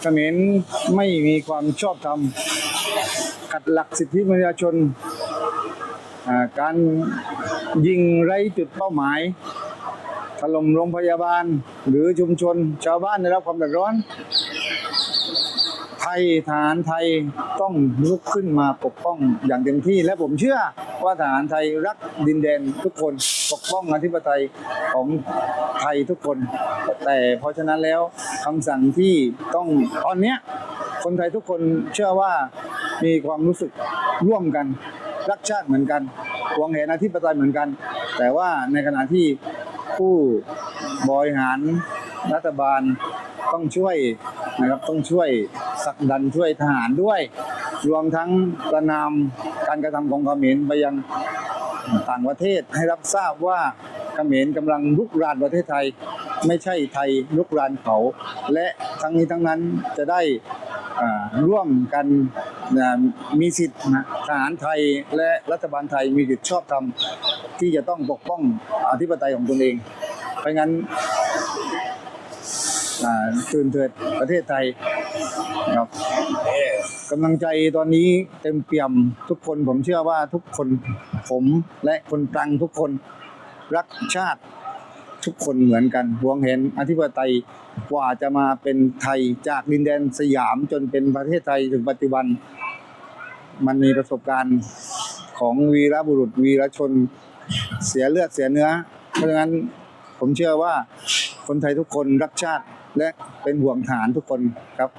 เขมรไม่มีความชอบธรรมขัดหลักสิทธิมนุษยชน การยิงไร้จุดเป้าหมาย ถล่มโรงพยาบาลหรือชุมชน ชาวบ้านได้รับความเดือดร้อน ไทยทหารไทยต้องลุกขึ้นมาปกป้องอย่างเต็มที่ และผมเชื่อว่าทหารไทยรักดินแดนทุกคนปกป้องอธิปไตยของไทยทุกคน แต่เพราะฉะนั้นแล้ว คำสั่งที่ต้องตอนเนี้ยคนไทยทุกคนเชื่อว่ามีความรู้สึกร่วมกัน รักชาติเหมือนกันหวงแหนอธิปไตยเหมือนกัน แต่ว่าในขณะที่ผู้บริหารรัฐบาลต้องช่วยนะครับต้องช่วยผลักดันช่วยทหารด้วย รวมทั้งประนามการกระทำของเขมรไปยังต่างประเทศให้รับทราบว่า เขมรกำลังลุกรานประเทศไทย ไม่ใช่ไทยลุกรานเขา และทั้งนี้ทั้งนั้นจะได้ร่วมกันมีสิทธิ์ทหารไทยและรัฐบาลไทยมีสิทธิชอบธรรมที่จะต้องปกป้องอธิปไตยของตนเอง เพราะงั้นตื่นเถิดประเทศไทยครับกำลังใจตอนนี้เต็มเปี่ยมทุกคนผมเชื่อว่าทุกคนผมและคนตรังทุกคน รักชาติทุกคนเหมือนกันหวงเห็นอธิปไตยกว่าจะมาเป็นไทยจากดินแดนสยามจนเป็นประเทศไทยถึงปัจจุบัน มันมีประสบการณ์ของวีรบุรุษวีรชนเสียเลือดเสียเนื้อ เพราะฉะนั้นผมเชื่อว่าคนไทยทุกคนรักชาติและเป็นห่วงฐานทุกคนครับ